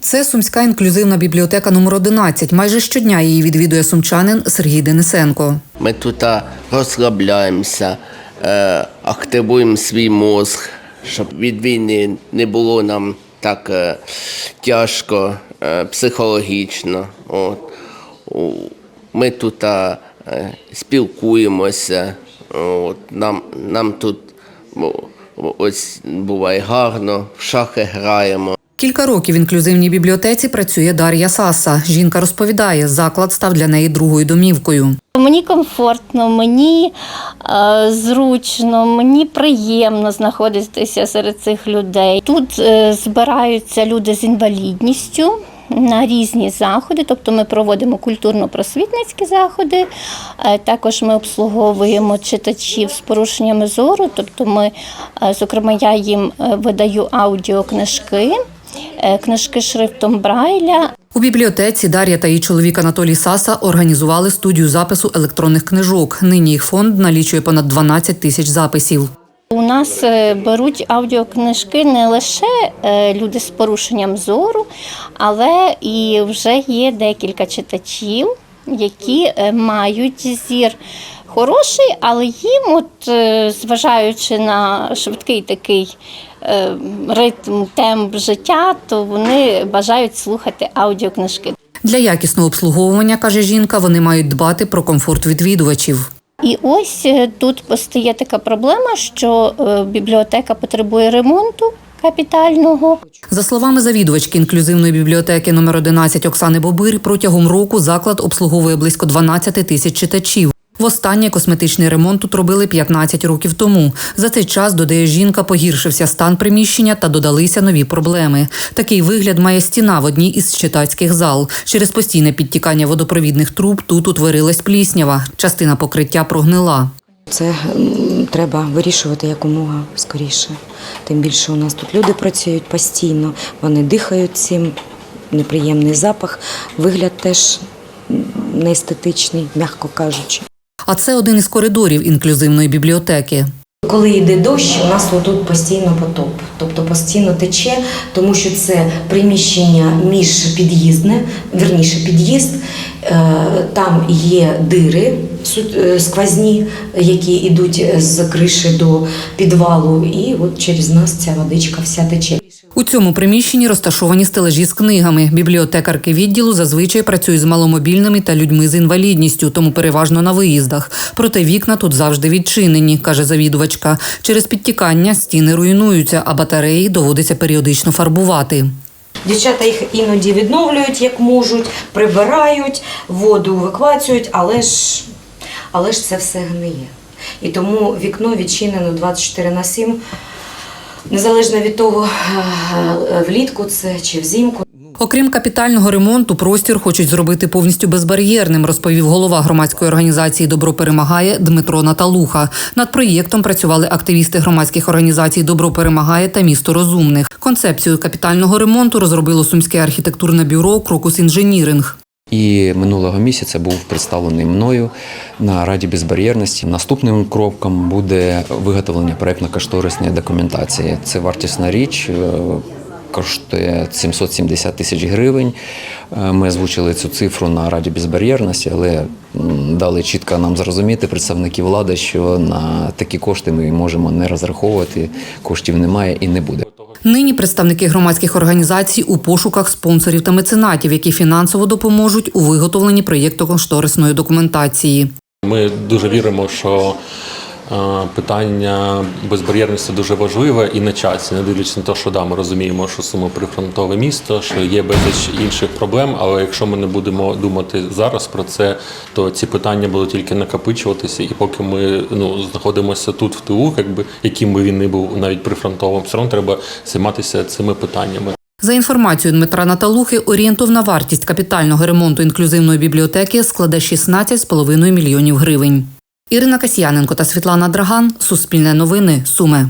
Це сумська інклюзивна бібліотека номер 11. Майже щодня її відвідує сумчанин Сергій Денисенко. Ми тут розслабляємося, е, активуємо свій мозг, щоб від війни не було нам так е, тяжко е, психологічно. От. Ми тут спілкуємося. От. Нам, нам тут ось буває гарно, в шахи граємо. Кілька років в інклюзивній бібліотеці працює Дар'я Саса. Жінка розповідає, заклад став для неї другою домівкою. Мені комфортно, мені е, зручно, мені приємно знаходитися серед цих людей. Тут е, збираються люди з інвалідністю. На різні заходи, тобто ми проводимо культурно-просвітницькі заходи. е, Також ми обслуговуємо читачів з порушеннями зору. Тобто, ми, е, зокрема, я їм е, видаю аудіокнижки, книжки шрифтом Брайля. У бібліотеці Дар'я та її чоловік Анатолій Саса організували студію запису електронних книжок. Нині їх фонд налічує понад 12 тисяч записів. У нас е, беруть аудіокнижки не лише е, люди з порушенням зору, але і вже є декілька читачів, які е, мають зір хороший, але їм, от, е, зважаючи на швидкий такий е, ритм, темп життя, то вони бажають слухати аудіокнижки. Для якісного обслуговування, каже жінка, вони мають дбати про комфорт відвідувачів. І ось е, тут постає така проблема, що е, бібліотека потребує ремонту капітального. За словами завідувачки інклюзивної бібліотеки номер 11 Оксани Бобир, протягом року заклад обслуговує близько 12 тисяч читачів. Востаннє косметичний ремонт тут робили 15 років тому. За цей час, додає жінка, погіршився стан приміщення та додалися нові проблеми. Такий вигляд має стіна в одній із читацьких зал. Через постійне підтікання водопровідних труб тут утворилась пліснява. Частина покриття прогнила. Це треба вирішувати якомога скоріше. Тим більше у нас тут люди працюють постійно, вони дихають цим, неприємний запах, вигляд теж неестетичний, м'яко кажучи. А це один із коридорів інклюзивної бібліотеки. Коли йде дощ, у нас тут постійно потоп, тобто постійно тече, тому що це приміщення міжпід'їздне, верніше під'їзд. е, Там є дири е, сквозні, які йдуть з криші до підвалу, і от через нас ця водичка вся тече. У цьому приміщенні розташовані стележі з книгами. Бібліотекарки відділу зазвичай працюють з маломобільними та людьми з інвалідністю, тому переважно на виїздах. Проте вікна тут завжди відчинені, каже завідувачка. Через підтікання стіни руйнуються, а батареї доводиться періодично фарбувати. Дівчата їх іноді відновлюють як можуть, прибирають, воду виквацюють, але ж, але ж це все гниє. І тому вікно відчинено 24 на 7, незалежно від того, е, влітку це чи взимку. Окрім капітального ремонту, простір хочуть зробити повністю безбар'єрним, розповів голова громадської організації Добро перемагає Дмитро Наталуха. Над проєктом працювали активісти громадських організацій Добро перемагає та місто розумних. Концепцію капітального ремонту розробило сумське архітектурне бюро Крокус Інженіринг. І минулого місяця був представлений мною на Раді безбар'єрності. Наступним кроком буде виготовлення проєктно-кошторисної документації. Це вартісна річ. е, Коштує 770 тисяч гривень. Е, Ми озвучили цю цифру на Раді безбар'єрності, але дали чітко нам зрозуміти представники влади, що на такі кошти ми можемо не розраховувати. Коштів немає і не буде. Нині представники громадських організацій у пошуках спонсорів та меценатів, які фінансово допоможуть у виготовленні проєкту кошторисної документації. Ми дуже віримо, що питання безбар'єрності дуже важливе і на часі, не дивлячись на те, що да, ми розуміємо, що Суми прифронтове місто, що є безліч інших проблем. Але якщо ми не будемо думати зараз про це, то ці питання будуть тільки накопичуватися. І поки ми ну знаходимося тут в тилу, якби яким би він не був навіть прифронтовим, все одно треба займатися цими питаннями. За інформацією Дмитра Наталухи, орієнтовна вартість капітального ремонту інклюзивної бібліотеки складе 16,5 мільйонів гривень. Ірина Касьяненко та Світлана Драган. Суспільне новини. Суми.